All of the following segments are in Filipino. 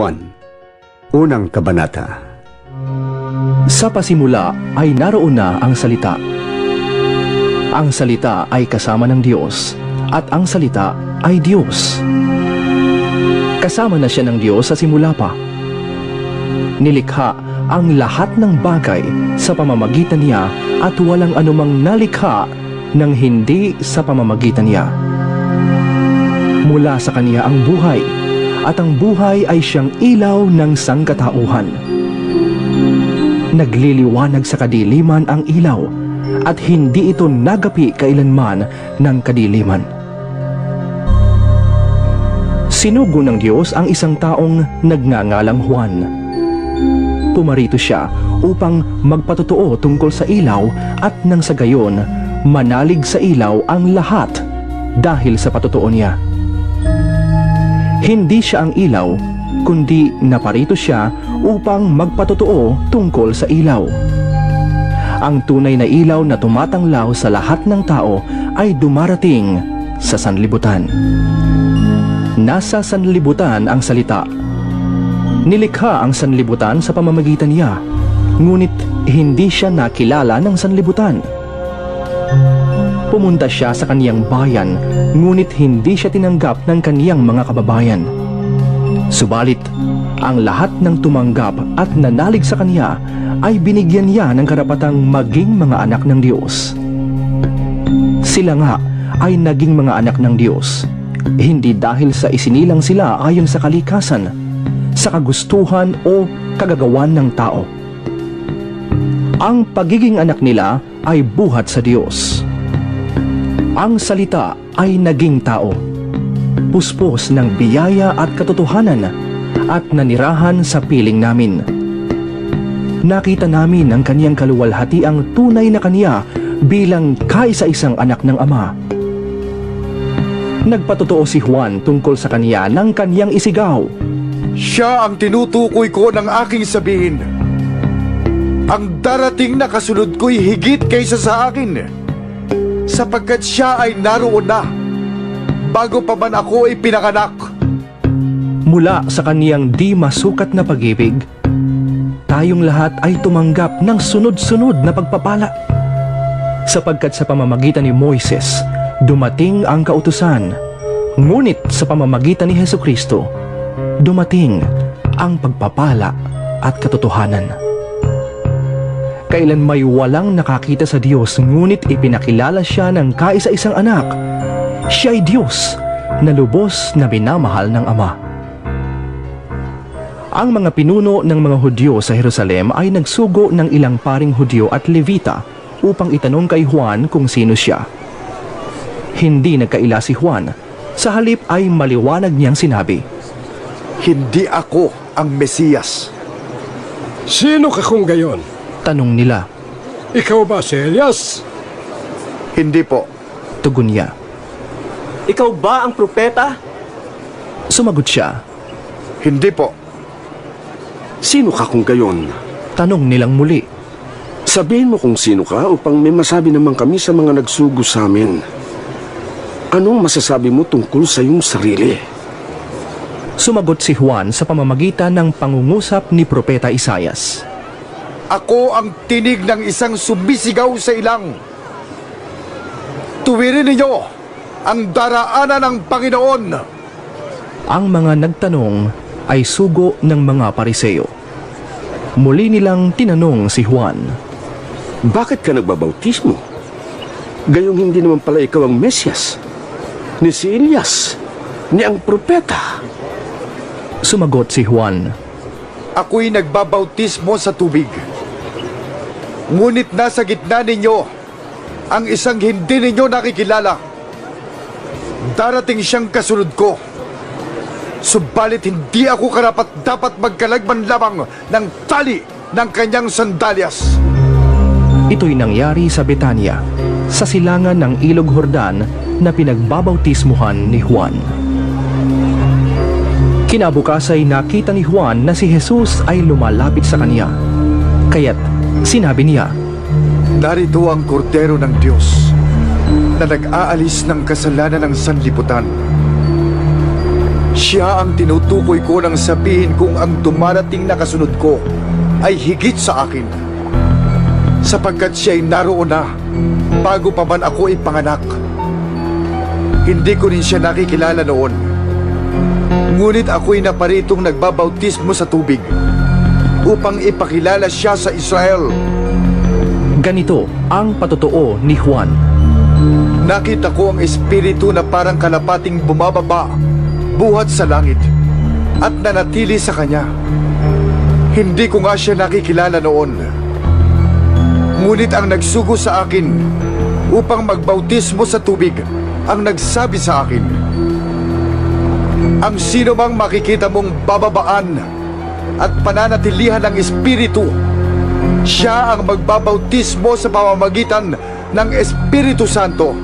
Juan, unang kabanata. Sa pasimula ay naroon na ang salita. Ang salita ay kasama ng Diyos at ang salita ay Diyos. Kasama na siya ng Diyos sa simula pa. Nilikha ang lahat ng bagay sa pamamagitan niya at walang anumang nalikha ng hindi sa pamamagitan niya. Mula sa kaniya ang buhay at ang buhay ay siyang ilaw ng sangkatauhan. Nagliliwanag sa kadiliman ang ilaw at hindi ito nagapi kailanman ng kadiliman. Sinugo ng Diyos ang isang taong nagngangalang Juan. Pumarito siya upang magpatotoo tungkol sa ilaw at nang sa gayon, manalig sa ilaw ang lahat dahil sa patotoo niya. Hindi siya ang ilaw, kundi naparito siya upang magpatotoo tungkol sa ilaw. Ang tunay na ilaw na tumatanglaw sa lahat ng tao ay dumarating sa sanlibutan. Nasa sanlibutan ang salita. Nilikha ang sanlibutan sa pamamagitan niya, ngunit hindi siya nakilala ng sanlibutan. Pumunta siya sa kaniyang bayan, ngunit hindi siya tinanggap ng kaniyang mga kababayan. Subalit, ang lahat ng tumanggap at nanalig sa kaniya ay binigyan niya ng karapatang maging mga anak ng Diyos. Sila nga ay naging mga anak ng Diyos, hindi dahil sa isinilang sila ayon sa kalikasan, sa kagustuhan o kagagawan ng tao. Ang pagiging anak nila ay buhat sa Diyos. Ang salita ay naging tao, puspos ng biyaya at katotohanan at nanirahan sa piling namin. Nakita namin ang kaniyang kaluwalhatiang tunay na kaniya bilang kaisa-isang anak ng Ama. Nagpatotoo si Juan tungkol sa kaniya ng kaniyang isigaw. Siya ang tinutukoy ko ng aking sabihin. Ang darating na kasunod ko'y higit kaysa sa akin. Sapagkat siya ay naroon na. Bago pa man ako ay pinanganak. Mula sa kaniyang di masukat na pag-ibig, tayong lahat ay tumanggap ng sunod-sunod na pagpapala. Sapagkat sa pamamagitan ni Moises, dumating ang kautusan. Ngunit sa pamamagitan ni Heso Kristo, dumating ang pagpapala at katotohanan. Kailan may walang nakakita sa Diyos ngunit ipinakilala siya ng kaisa-isang anak, siya ay Diyos na lubos na binamahal ng Ama. Ang mga pinuno ng mga Hudyo sa Jerusalem ay nagsugo ng ilang paring Hudyo at Levita upang itanong kay Juan kung sino siya. Hindi nagkaila si Juan, sa halip ay maliwanag niyang sinabi, Hindi ako ang Mesiyas. Sino ka kung gayon? Tanong nila, Ikaw ba si Elias? Hindi po. tugon niya. Ikaw ba ang propeta? Sumagot siya, Hindi po. Sino ka kung gayon? tanong nilang muli, Sabihin mo kung sino ka upang may masabi naman kami sa mga nagsugo sa amin. Anong masasabi mo tungkol sa iyong sarili? Sumagot si Juan sa pamamagitan ng pangungusap ni Propeta Isayas. Ako ang tinig ng isang sumisigaw sa ilang. Tuwirin ninyo ang daraanan ng Panginoon. Ang mga nagtanong ay sugo ng mga pariseo. Muli nilang tinanong si Juan, Bakit ka nagbabautismo? Gayong hindi naman pala ikaw ang Mesyas, ni si Elias, ni ang propeta. Sumagot si Juan, Ako'y nagbabautismo sa tubig. Ngunit nasa gitna ninyo ang isang hindi ninyo nakikilala. Darating siyang kasunod ko. Subalit hindi ako karapat dapat magkalagman lamang ng tali ng kanyang sandalyas. Ito'y nangyari sa Betania, sa silangan ng Ilog Hordan na pinagbabautismuhan ni Juan. Kinabukas ay nakita ni Juan na si Jesus ay lumalapit sa kanya. Kaya't sinabi niya, Narito ang kordero ng Diyos na nag-aalis ng kasalanan ng sanlibutan. Siya ang tinutukoy ko nang sabihin kung ang dumarating na kasunod ko ay higit sa akin. Sapagkat siya ay naroon na bago pa man ako ipanganak. Hindi ko rin siya nakikilala noon. Ngunit ako'y naparitong nagbabautismo sa tubig upang ipakilala siya sa Israel. Ganito ang patotoo ni Juan. Nakita ko ang espiritu na parang kalapating bumababa, buhat sa langit, at nanatili sa kanya. Hindi ko nga siya nakikilala noon. Ngunit ang nagsugo sa akin upang magbautismo sa tubig ang nagsabi sa akin, Ang sino mang makikita mong bababaan at pananatilihan ng espiritu, siya ang magbabautismo sa pamamagitan ng Espiritu Santo.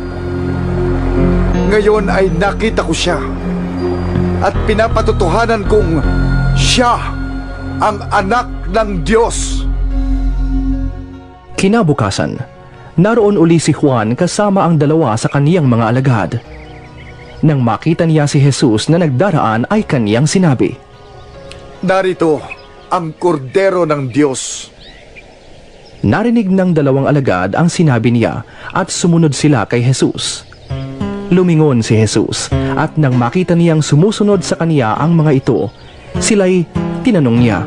Ngayon ay nakita ko siya at pinapatotohanan kong siya ang anak ng Diyos. Kinabukasan, naroon uli si Juan kasama ang dalawa sa kaniyang mga alagad. Nang makita niya si Jesus na nagdaraan ay kaniyang sinabi, Narito ang kordero ng Diyos. Narinig ng dalawang alagad ang sinabi niya at sumunod sila kay Jesus. Lumingon si Jesus at nang makita niyang sumusunod sa kaniya ang mga ito, sila'y tinanong niya.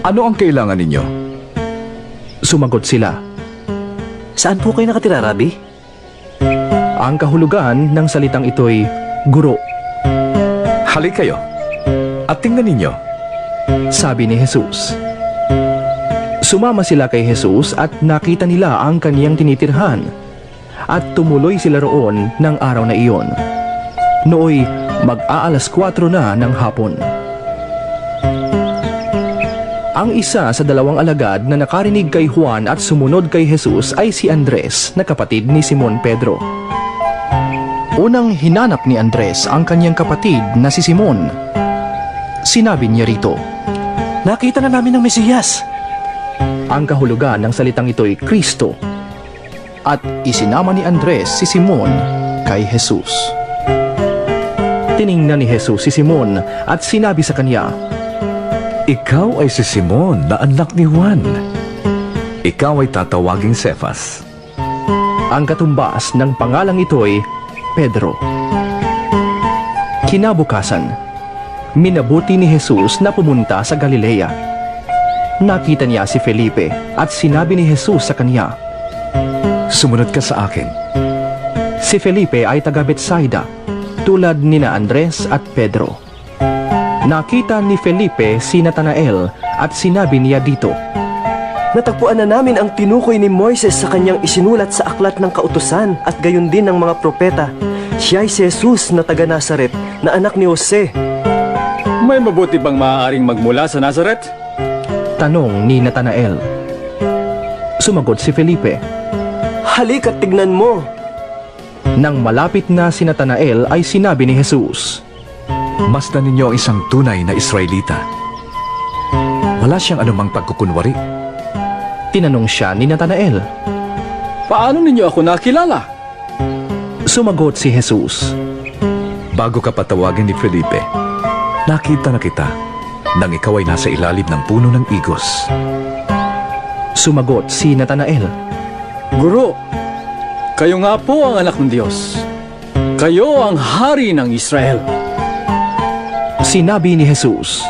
Ano ang kailangan ninyo? Sumagot sila. Saan po kayo nakatira, Rabbi? Ang kahulugan ng salitang ito'y guro, Halik kayo. At tingnan ninyo. sabi ni Jesus. Sumama sila kay Jesus at nakita nila ang kaniyang tinitirhan at tumuloy sila roon ng araw na iyon. Nooy mag-aalas 4 na ng hapon. Ang isa sa dalawang alagad na nakarinig kay Juan at sumunod kay Jesus ay si Andres na kapatid ni Simon Pedro. Unang hinanap ni Andres ang kanyang kapatid na si Simon. Sinabi niya rito, Nakita na namin ng Mesiyas. ang kahulugan ng salitang ito'y Kristo. At isinama ni Andres si Simon kay Jesus. Tiningnan ni Jesus si Simon at sinabi sa kanya, Ikaw ay si Simon na anak ni Juan. Ikaw ay tatawaging Cephas. ang katumbas ng pangalang ito'y Pedro. Kinabukasan, minabuti ni Jesus na pumunta sa Galilea. Nakita niya si Felipe at sinabi ni Jesus sa kanya, Sumunod ka sa akin. Si Felipe ay taga Betsaida, tulad ni na Andres at Pedro. Nakita ni Felipe si Natanael at sinabi niya dito, Natagpuan na namin ang tinukoy ni Moises sa kanyang isinulat sa aklat ng kautusan at gayon din ng mga propeta. Siya ay si Jesus na taga Nazaret, na anak ni Jose. May mabuti bang maaaring magmula sa Nazareth? tanong ni Natanael. Sumagot si Felipe. Halik at tignan mo. Nang malapit na si Natanael ay sinabi ni Jesus, Masdan ninyo ang isang tunay na Israelita. Wala siyang anumang pagkukunwari. Tinanong siya ni Natanael. Paano ninyo ako nakilala? Sumagot si Jesus. Bago ka patawagin ni Felipe, nakita na kita nang ikaw ay nasa ilalim ng puno ng igos. Sumagot si Natanael. Guro, kayo nga po ang anak ng Diyos. Kayo ang hari ng Israel. Sinabi ni Jesus,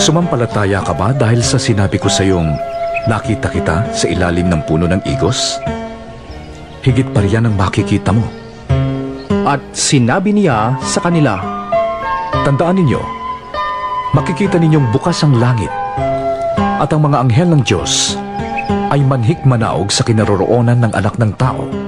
Sumampalataya ka ba dahil sa sinabi ko sa iyong nakita kita sa ilalim ng puno ng igos? Higit pa riyan ang makikita mo. at sinabi niya sa kanila, Tandaan ninyo, makikita ninyong bukas ang langit at ang mga anghel ng Diyos ay manhik manaog sa kinaroroonan ng anak ng tao.